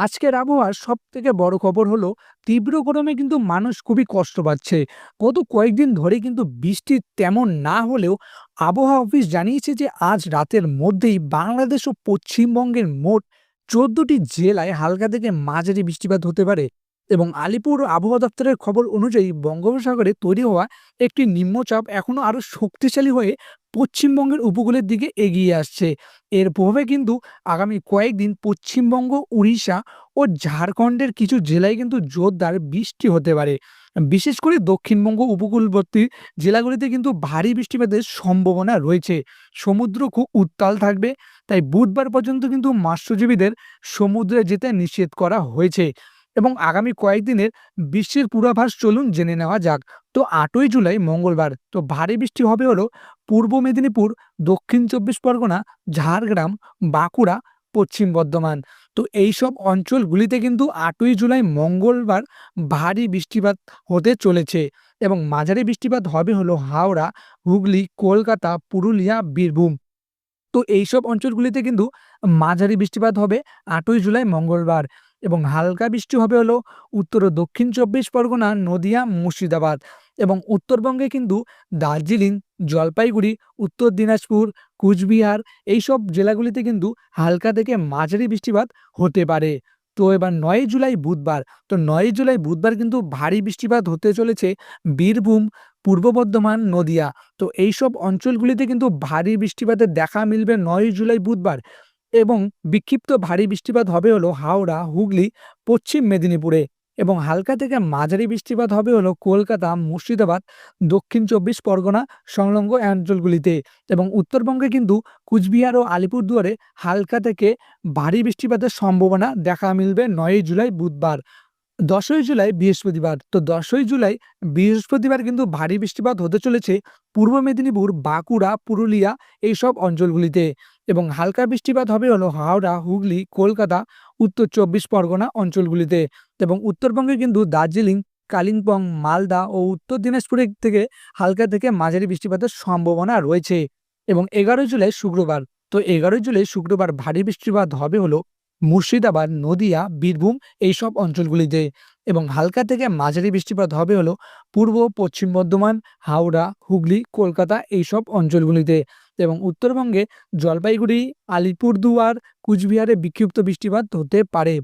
আজকের আবহাওয়ার সব থেকে বড় খবর হলো, তীব্র গরমে কিন্তু মানুষ খুবই কষ্ট পাচ্ছে। গত কয়েকদিন ধরে কিন্তু বৃষ্টি তেমন না হলেও আবহাওয়া অফিস জানিয়েছে যে, আজ রাতের মধ্যেই বাংলাদেশ ও পশ্চিমবঙ্গের মোট চোদ্দটি জেলায় হালকা থেকে মাঝারি বৃষ্টিপাত হতে পারে এবং আলিপুর আবহাওয়া দপ্তরের খবর অনুযায়ী বঙ্গোপসাগরে তৈরি হওয়া একটি নিম্নচাপ এখনও আরও শক্তিশালী হয়ে পশ্চিমবঙ্গের উপকূলের দিকে এগিয়ে আসছে। এর প্রভাবে কিন্তু আগামী কয়েকদিন পশ্চিমবঙ্গ, উড়িষ্যা ও ঝাড়খণ্ডের কিছু জেলায় কিন্তু জোরদার বৃষ্টি হতে পারে। বিশেষ করে দক্ষিণবঙ্গ উপকূলবর্তী জেলাগুলিতে কিন্তু ভারী বৃষ্টিপাতের সম্ভাবনা রয়েছে। সমুদ্র খুব উত্তাল থাকবে, তাই বুধবার পর্যন্ত কিন্তু মৎস্যজীবীদের সমুদ্রে যেতে নিষেধ করা হয়েছে। এবং আগামী কয়েকদিনের বৃষ্টির পূর্বাভাস চলুন জেনে নেওয়া যাক। তো আটই জুলাই মঙ্গলবার, তো ভারী বৃষ্টি হবে হলো পূর্ব মেদিনীপুর, দক্ষিণ চব্বিশ পরগনা, ঝাড়গ্রাম, বাঁকুড়া, পশ্চিম বর্ধমান। তো এইসব অঞ্চলগুলিতে কিন্তু আটই জুলাই মঙ্গলবার ভারী বৃষ্টিপাত হতে চলেছে এবং মাঝারি বৃষ্টিপাত হবে হলো হাওড়া, হুগলি, কলকাতা, পুরুলিয়া, বীরভূম। তো এইসব অঞ্চলগুলিতে কিন্তু মাঝারি বৃষ্টিপাত হবে আটই জুলাই মঙ্গলবার। এবং হালকা বৃষ্টি হবে হলো উত্তর ও দক্ষিণ চব্বিশ পরগনা, নদিয়া, মুর্শিদাবাদ এবং উত্তরবঙ্গে কিন্তু দার্জিলিং, জলপাইগুড়ি, উত্তর দিনাজপুর, কুচবিহার এইসব জেলাগুলিতে কিন্তু হালকা থেকে মাঝারি বৃষ্টিপাত হতে পারে। তো এবার নয় জুলাই বুধবার, তো নয় জুলাই বুধবার কিন্তু ভারী বৃষ্টিপাত হতে চলেছে বীরভূম, পূর্ব বর্ধমান, নদিয়া। তো এইসব অঞ্চলগুলিতে কিন্তু ভারী বৃষ্টিপাতের দেখা মিলবে নয় জুলাই বুধবার। এবং বিক্ষিপ্ত ভারী বৃষ্টিপাত হবে হলো হাওড়া, হুগলি, পশ্চিম মেদিনীপুরে এবং হালকা থেকে মাঝারি বৃষ্টিপাত হবে হলো কলকাতা, মুর্শিদাবাদ, দক্ষিণ চব্বিশ পরগনা, সংলগ্ন অঞ্চলগুলিতে এবং উত্তরবঙ্গে কিন্তু কুচবিহার ও আলিপুরদুয়ারে হালকা থেকে ভারী বৃষ্টিপাতের সম্ভাবনা দেখা মিলবে নয়ই জুলাই বুধবার। দশই জুলাই বৃহস্পতিবার। তো দশই জুলাই বৃহস্পতিবার কিন্তু ভারী বৃষ্টিপাত হতে চলেছে পূর্ব মেদিনীপুর, বাঁকুড়া, পুরুলিয়া এইসব অঞ্চলগুলিতে। এবং হালকা বৃষ্টিপাত হবে হলো হাওড়া, হুগলি, কলকাতা, উত্তর চব্বিশ পরগনা অঞ্চলগুলিতে এবং উত্তরবঙ্গে কিন্তু দার্জিলিং, কালিম্পং, মালদা ও উত্তর দিনাজপুরের থেকে হালকা থেকে মাঝারি বৃষ্টিপাতের সম্ভাবনা রয়েছে এবং এগারোই জুলাই শুক্রবার। তো এগারোই জুলাই শুক্রবার ভারী বৃষ্টিপাত হবে হলো মুর্শিদাবাদ, নদিয়া, বীরভূম এইসব অঞ্চলগুলিতে। এবং হালকা থেকে মাঝারি বৃষ্টিপাত হবে হলো পূর্ব, পশ্চিম বর্ধমান, হাওড়া, হুগলি, কলকাতা এইসব অঞ্চলগুলিতে এবং উত্তরবঙ্গে জলপাইগুড়ি, আলিপুরদুয়ার, কুচবিহারে বিক্ষিপ্ত বৃষ্টিপাত হতে পারে।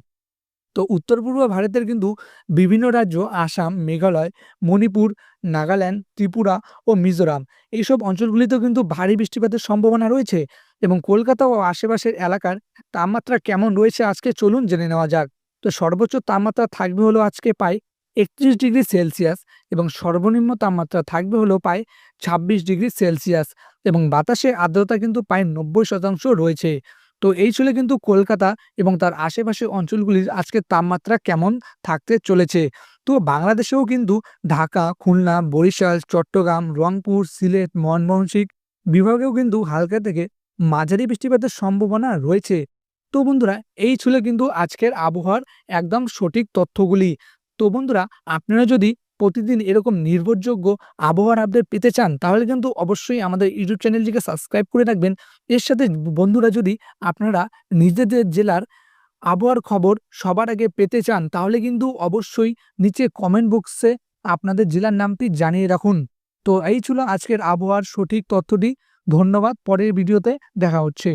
তো উত্তর পূর্ব ভারতের কিন্তু বিভিন্ন রাজ্য আসাম, মেঘালয়, মণিপুর, নাগাল্যান্ড, ত্রিপুরা ও মিজোরাম এইসব অঞ্চলগুলিতেও কিন্তু ভারী বৃষ্টিপাতের সম্ভাবনা রয়েছে এবং কলকাতা ও আশেপাশের এলাকার তাপমাত্রা কেমন রয়েছে আজকে চলুন জেনে নেওয়া যাক। তো সর্বোচ্চ তাপমাত্রা থাকবে হলো আজকে প্রায় একত্রিশ ডিগ্রি সেলসিয়াস এবং সর্বনিম্ন তাপমাত্রা থাকবে হলো প্রায় ছাব্বিশ ডিগ্রি সেলসিয়াস এবং বাতাসে আর্দ্রতা কিন্তু প্রায় নব্বই শতাংশ রয়েছে। তো এই ছিল কিন্তু কলকাতা এবং তার আশেপাশের অঞ্চলগুলির আজকের তাপমাত্রা কেমন থাকতে চলেছে। তো বাংলাদেশেও কিন্তু ঢাকা, খুলনা, বরিশাল, চট্টগ্রাম, রংপুর, সিলেট মনমোহন সিং বিভাগেও কিন্তু হালকা থেকে মাঝারি বৃষ্টিপাতের সম্ভাবনা রয়েছে। তো বন্ধুরা, এই ছিল কিন্তু আজকের আবহাওয়ার একদম সঠিক তথ্যগুলি। তো বন্ধুরা, আপনারা যদি প্রতিদিন এরকম নির্ভরযোগ্য আবহাওয়ার আপডেট পেতে চান, তাহলে কিন্তু অবশ্যই আমাদের ইউটিউব চ্যানেলটিকে সাবস্ক্রাইব করে রাখবেন। এর সাথে বন্ধুরা যদি আপনারা নিজেদের জেলার আবহাওয়ার খবর সবার আগে পেতে চান, তাহলে কিন্তু অবশ্যই নিচে কমেন্ট বক্সে আপনাদের জেলার নামটি জানিয়ে রাখুন। তো এই ছিল আজকের আবহাওয়ার সঠিক তথ্যটি। ধন্যবাদ, পরের ভিডিওতে দেখা হচ্ছে।